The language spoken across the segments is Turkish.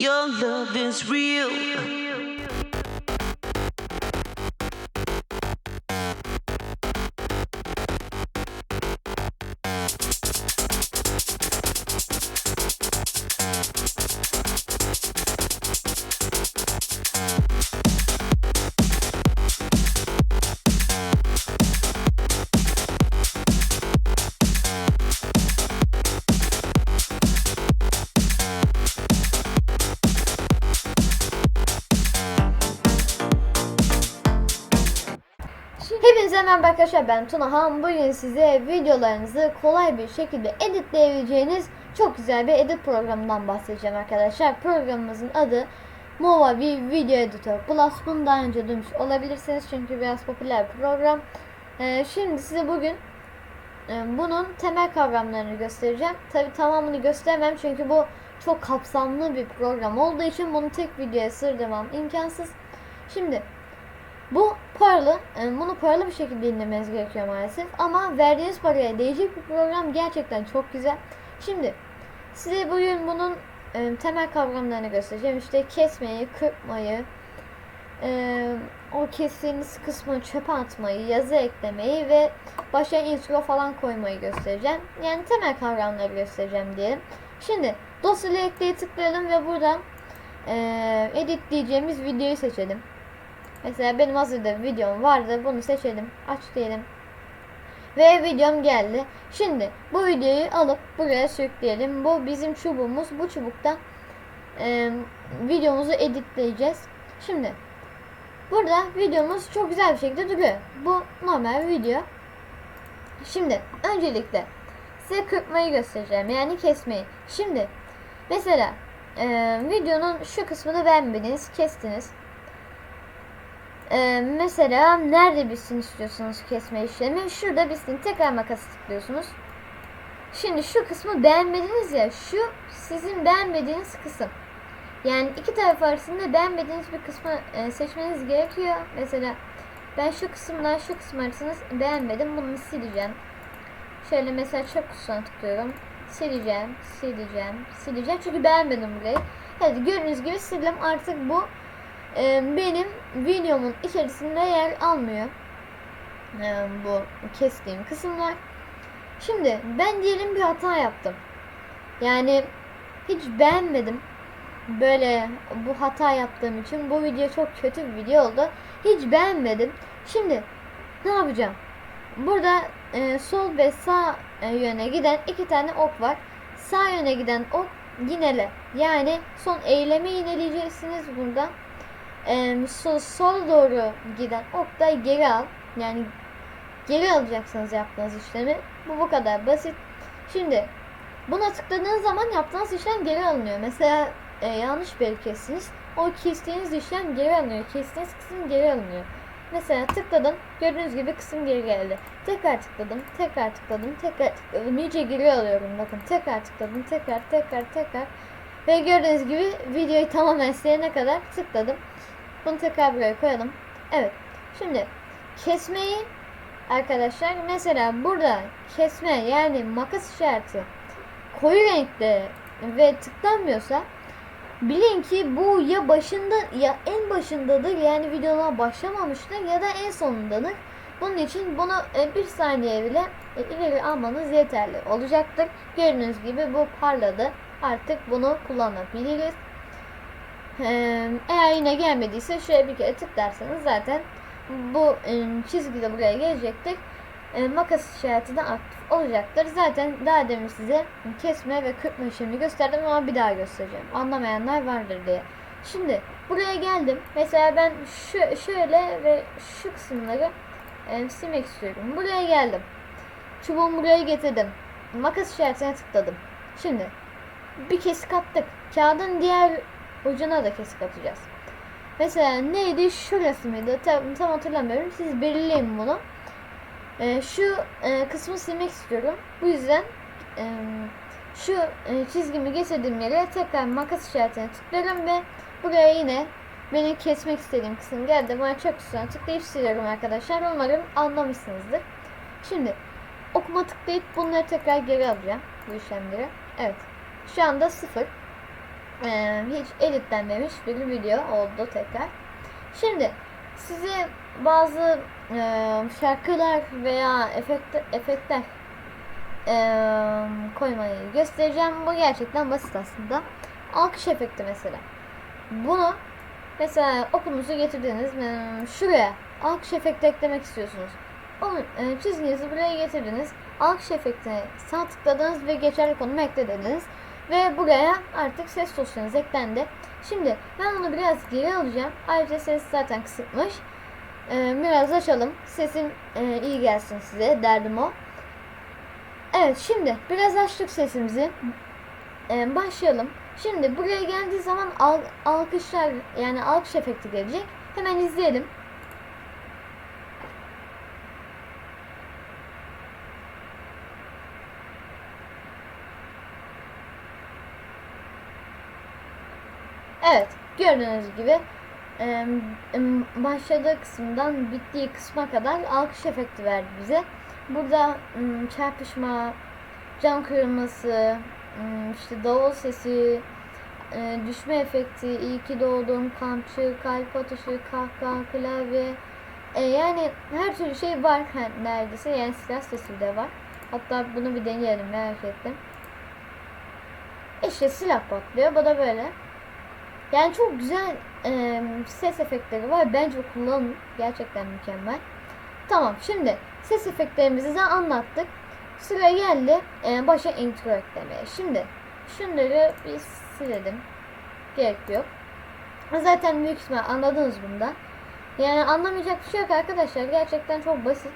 Your love is real. Merhaba arkadaşlar ben Tuna Han. Bugün size videolarınızı kolay bir şekilde editleyebileceğiniz çok güzel bir edit programından bahsedeceğim arkadaşlar. Programımızın adı Movavi Video Editor Plus. Bunu daha önce duymuş olabilirsiniz çünkü biraz popüler bir program. Ee, şimdi size bugün e, bunun temel kavramlarını göstereceğim. Tabi tamamını gösteremem çünkü bu çok kapsamlı bir program olduğu için bunu tek videoya sığdırmam imkansız. Şimdi bu paralı, e, bunu paralı bir şekilde indirmeniz gerekiyor maalesef. Ama verdiğiniz paraya değecek bir program gerçekten çok güzel. Şimdi size bugün bunun e, temel kavramlarını göstereceğim. İşte kesmeyi, kırpmayı, e, o kestiğiniz kısmı çöpe atmayı, yazı eklemeyi ve başa intro falan koymayı göstereceğim. Yani temel kavramları göstereceğim diyelim. Şimdi dosyayı ekleye tıklayalım ve buradan e, editleyeceğimiz videoyu seçelim. Mesela benim hazırda bir videom vardı. Bunu seçelim. Aç diyelim. Ve videom geldi. Şimdi bu videoyu alıp buraya sürükleyelim. Bu bizim çubuğumuz. Bu çubuktan e, videomuzu editleyeceğiz. Şimdi burada videomuz çok güzel bir şekilde duruyor. Bu normal bir video. Şimdi öncelikle size kırpmayı göstereceğim. Yani kesmeyi. Şimdi mesela e, videonun şu kısmını beğenmediniz. Kestiniz. Ee, mesela nerede bitsin istiyorsunuz kesme işlemi? Şurada bitsin. Tekrar makas tıklıyorsunuz. Şimdi şu kısmı beğenmediniz ya. Şu sizin beğenmediğiniz kısım. Yani iki taraf arasında beğenmediğiniz bir kısmı e, seçmeniz gerekiyor. Mesela ben şu kısımdan şu kısım arasında beğenmedim. Bunu sileceğim. Şöyle mesela çöp kutusuna tıklıyorum. Sileceğim, sileceğim, sileceğim. Çünkü beğenmedim burayı. Hadi gördüğünüz gibi sildim. Artık bu e, benim videomun içerisinde yer almıyor. E, bu kestiğim kısımlar. Şimdi ben diyelim bir hata yaptım. Yani hiç beğenmedim. Böyle bu hata yaptığım için bu video çok kötü bir video oldu. Hiç beğenmedim. Şimdi ne yapacağım? Burada e, sol ve sağ e, yöne giden iki tane ok var. Sağ yöne giden ok yinele. Yani son eylemi yineleyeceksiniz burada e, sol, sol doğru giden oktayı geri al. Yani geri alacaksınız yaptığınız işlemi. Bu bu kadar basit. Şimdi buna tıkladığınız zaman yaptığınız işlem geri alınıyor. Mesela e, yanlış bir kestiniz. O kestiğiniz işlem geri alınıyor. Kestiğiniz kısım geri alınıyor. Mesela tıkladım. Gördüğünüz gibi kısım geri geldi. Tekrar tıkladım. Tekrar tıkladım. Tekrar tıkladım. İyice geri alıyorum. Bakın tekrar tıkladım. Tekrar tekrar tekrar. Ve gördüğünüz gibi videoyu tamamen silene kadar tıkladım. Bunu tekrar buraya koyalım. Evet. Şimdi kesmeyi arkadaşlar mesela burada kesme yani makas işareti koyu renkte ve tıklanmıyorsa bilin ki bu ya başında ya en başındadır yani videolar başlamamıştır ya da en sonundadır. Bunun için bunu e, bir saniye bile e, ileri almanız yeterli olacaktır. Gördüğünüz gibi bu parladı. Artık bunu kullanabiliriz. Eğer yine gelmediyse şöyle bir kere tıklarsanız zaten bu e, çizgi de buraya gelecektir. Makas işareti de aktif olacaktır. Zaten daha demin size kesme ve kırpma işlemini gösterdim ama bir daha göstereceğim. Anlamayanlar vardır diye. Şimdi buraya geldim. Mesela ben şu şöyle ve şu kısımları e, silmek istiyorum. Buraya geldim. Çubuğumu buraya getirdim. Makas işaretine tıkladım. Şimdi bir kesik attık. Kağıdın diğer ucuna da kesik atacağız. Mesela neydi? Şurası mıydı? Tam, tam hatırlamıyorum. Siz belirleyin bunu. Ee, şu e, kısmı silmek istiyorum. Bu yüzden e, şu e, çizgimi getirdiğim yere tekrar makas işaretine tıklıyorum ve buraya yine benim kesmek istediğim kısım geldi. Bana çok üstüne tıklayıp siliyorum arkadaşlar. Umarım anlamışsınızdır. Şimdi okuma tıklayıp bunları tekrar geri alacağım. Bu işlemleri. Evet. Şu anda sıfır. Ee, hiç editlenmemiş bir video oldu tekrar. Şimdi size bazı e, şarkılar veya efekt, efektler e, koymayı göstereceğim. Bu gerçekten basit aslında. Alkış efekti mesela. Bunu mesela okulunuzu getirdiniz. e, Şuraya alkış efekti eklemek istiyorsunuz. Onun e, çizginizi buraya getirdiniz. Alkış efektine sağ tıkladınız ve geçerli konumu eklediniz. Ve buraya artık ses dosyanız eklendi. Şimdi ben onu biraz geri alacağım. Ayrıca ses zaten kısıtmış. Ee, biraz açalım. Sesim e, iyi gelsin size. Derdim o. Evet şimdi biraz açtık sesimizi. Ee, başlayalım. Şimdi buraya geldiği zaman al, alkışlar yani alkış efekti gelecek. Hemen izleyelim. Evet, gördüğünüz gibi e, başladığı kısımdan bittiği kısma kadar alkış efekti verdi bize. Burada çarpışma, cam kırılması, işte davul sesi, e, düşme efekti, iyi ki doğdum, kamçı, kalp atışı, kahkaha, klavye. E, yani her türlü şey var neredeyse. Yani silah sesi de var. Hatta bunu bir deneyelim merak ettim. İşte silah patlıyor. Bu da böyle. Yani çok güzel e, ses efektleri var. Bence kullanın. Gerçekten mükemmel. Tamam şimdi ses efektlerimizi de anlattık. Sıra geldi e, başa intro eklemeye. Şimdi şunları bir silelim. Gerek yok. Zaten büyük ihtimal anladınız bundan. Yani anlamayacak bir şey yok arkadaşlar. Gerçekten çok basit.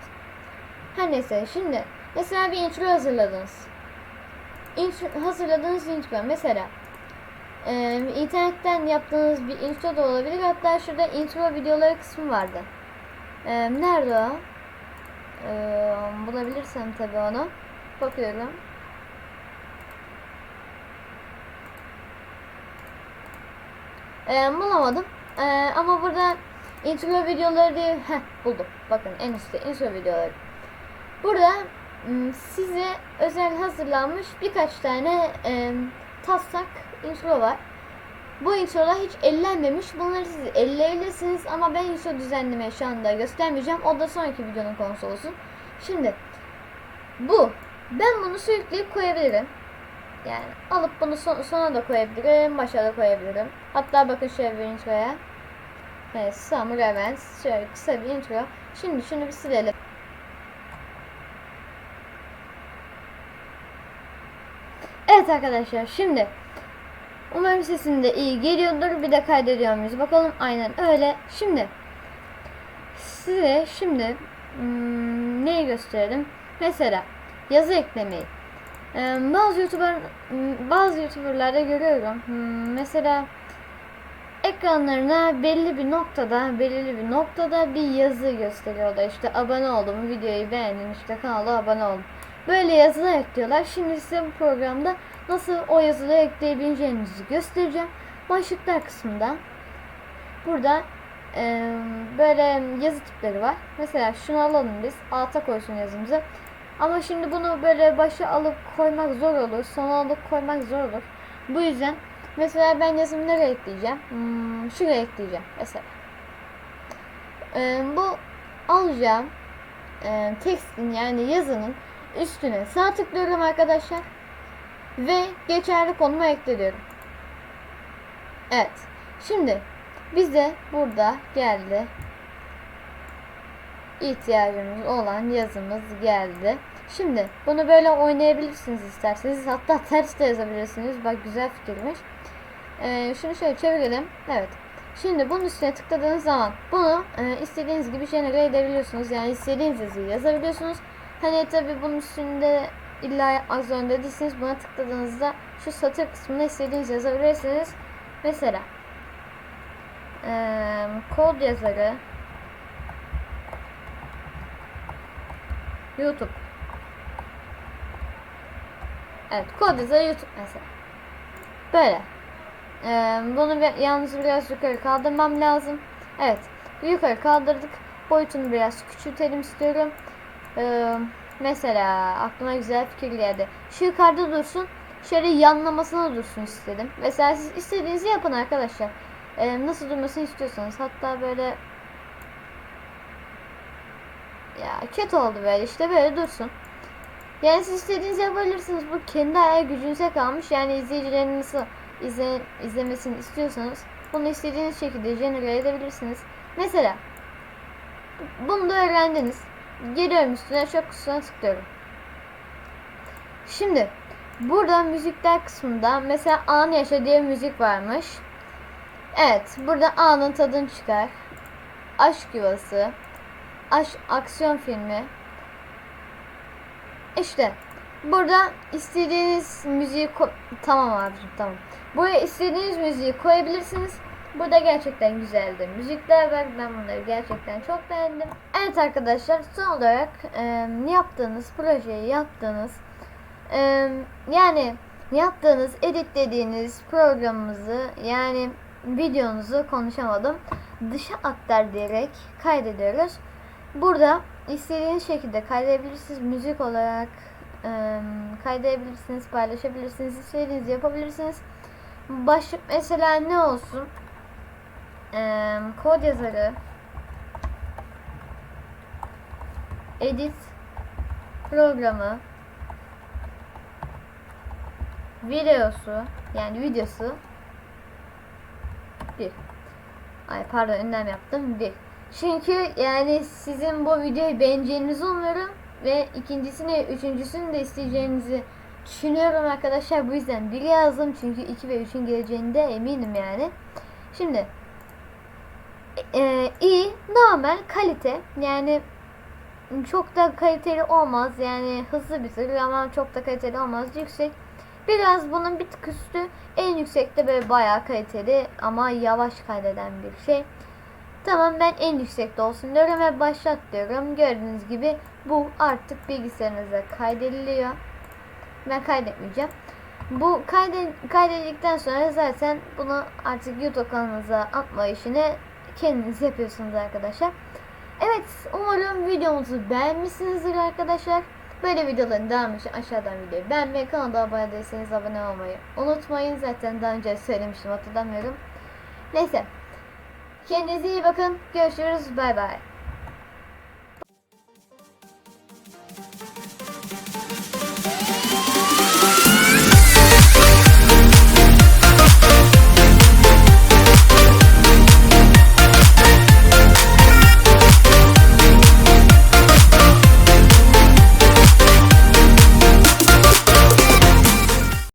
Her neyse şimdi mesela bir intro hazırladınız. Intro, hazırladığınız intro mesela ee, internetten yaptığınız bir intro da olabilir. Hatta şurada intro videoları kısmı vardı. Ee, nerede o? Ee, bulabilirsem tabii onu. Bakıyorum. Ee, bulamadım. Ee, ama burada intro videoları diye heh, buldum. Bakın en üstte intro videoları. Burada size özel hazırlanmış birkaç tane e, taslak intro var. Bu introlar hiç ellenmemiş. Bunları siz elleyebilirsiniz ama ben intro düzenlemeyi şu anda göstermeyeceğim. O da sonraki videonun konusu olsun. Şimdi bu. Ben bunu sürükleyip koyabilirim. Yani alıp bunu son, sona da koyabilirim. Başa da koyabilirim. Hatta bakın şöyle bir introya. Evet, Summer Events. Şöyle kısa bir intro. Şimdi şunu bir silelim. Evet arkadaşlar şimdi umarım sesim de iyi geliyordur. Bir de kaydediyor muyuz? Bakalım aynen öyle. Şimdi size şimdi hmm, neyi gösterelim? Mesela yazı eklemeyi. Ee, bazı youtuber hmm, bazı youtuberlarda görüyorum. Hmm, mesela ekranlarına belli bir noktada belirli bir noktada bir yazı gösteriyorlar. İşte abone oldum, videoyu beğendin, işte kanala abone oldum. Böyle yazılar ekliyorlar. Şimdi size bu programda nasıl o yazıları ekleyebileceğinizi göstereceğim. Başlıklar kısmında burada e, böyle yazı tipleri var. Mesela şunu alalım biz. Alta koysun yazımızı. Ama şimdi bunu böyle başa alıp koymak zor olur. Sona alıp koymak zor olur. Bu yüzden mesela ben yazımı nereye ekleyeceğim? Hmm, şuraya ekleyeceğim mesela. E, bu alacağım e, tekstin yani yazının üstüne sağ tıklıyorum arkadaşlar. Ve geçerli konuma ekliyorum. Evet. Şimdi bize burada geldi. ihtiyacımız olan yazımız geldi. Şimdi bunu böyle oynayabilirsiniz isterseniz. Hatta ters de yazabilirsiniz. Bak güzel fikirmiş. Ee, şunu şöyle çevirelim. Evet. Şimdi bunun üstüne tıkladığınız zaman bunu e, istediğiniz gibi jenere edebiliyorsunuz. Yani istediğiniz yazıyı yazabiliyorsunuz. Hani tabi bunun üstünde illa yapmak zorunda değilsiniz. Buna tıkladığınızda şu satır kısmına istediğiniz yazabilirsiniz. Mesela e, kod yazarı YouTube Evet kod yazarı YouTube mesela. Böyle. Ee, bunu bir, yalnız biraz yukarı kaldırmam lazım. Evet. Yukarı kaldırdık. Boyutunu biraz küçültelim istiyorum. Ee, mesela aklıma güzel fikir geldi. Şu yukarıda dursun. şöyle yanlamasına dursun istedim. Mesela siz istediğinizi yapın arkadaşlar. Ee, nasıl durmasını istiyorsanız. Hatta böyle ya kötü oldu böyle işte böyle dursun. Yani siz istediğinizi yapabilirsiniz. Bu kendi hayal gücünüze kalmış. Yani izleyicilerin nasıl izle, izlemesini istiyorsanız bunu istediğiniz şekilde genere edebilirsiniz. Mesela bunu da öğrendiniz. Geliyorum üstüne çok üstüne tıklıyorum. Şimdi burada müzikler kısmında mesela an yaşa diye müzik varmış. Evet burada anın tadını çıkar. Aşk yuvası. Aşk aksiyon filmi. İşte burada istediğiniz müziği tamam abicim tamam. Buraya istediğiniz müziği koyabilirsiniz. Burada gerçekten güzeldi. Müzikler var. Ben bunları gerçekten çok beğendim. Evet arkadaşlar son olarak e, yaptığınız projeyi yaptığınız e, yani yaptığınız editlediğiniz programımızı yani videonuzu konuşamadım. Dışa aktar diyerek kaydediyoruz. Burada istediğiniz şekilde kaydedebilirsiniz. Müzik olarak e, kaydedebilirsiniz, paylaşabilirsiniz, istediğinizi yapabilirsiniz. Baş mesela ne olsun? E, kod yazarı, edit programı, videosu yani videosu bir. Ay pardon ünlem yaptım bir. Çünkü yani sizin bu videoyu beğeneceğinizi umuyorum ve ikincisini, üçüncüsünü de isteyeceğinizi düşünüyorum arkadaşlar. Bu yüzden bir yazdım çünkü 2 ve 3'ün geleceğinde eminim yani. Şimdi e, iyi, normal, kalite yani çok da kaliteli olmaz yani hızlı bitirir ama çok da kaliteli olmaz yüksek biraz bunun bir tık üstü en yüksekte böyle bayağı kaliteli ama yavaş kaydeden bir şey Tamam ben en yüksekte olsun diyorum ve başlat diyorum. Gördüğünüz gibi bu artık bilgisayarınıza kaydediliyor. Ben kaydetmeyeceğim. Bu kayde, kaydedildikten sonra zaten bunu artık YouTube kanalınıza atma işini kendiniz yapıyorsunuz arkadaşlar. Evet umarım videomuzu beğenmişsinizdir arkadaşlar. Böyle videoların devamı için aşağıdan videoyu beğenmeyi, kanala abone değilseniz abone olmayı unutmayın. Zaten daha önce söylemiştim hatırlamıyorum. Neyse. Kendinize iyi bakın. Görüşürüz. Bay bay.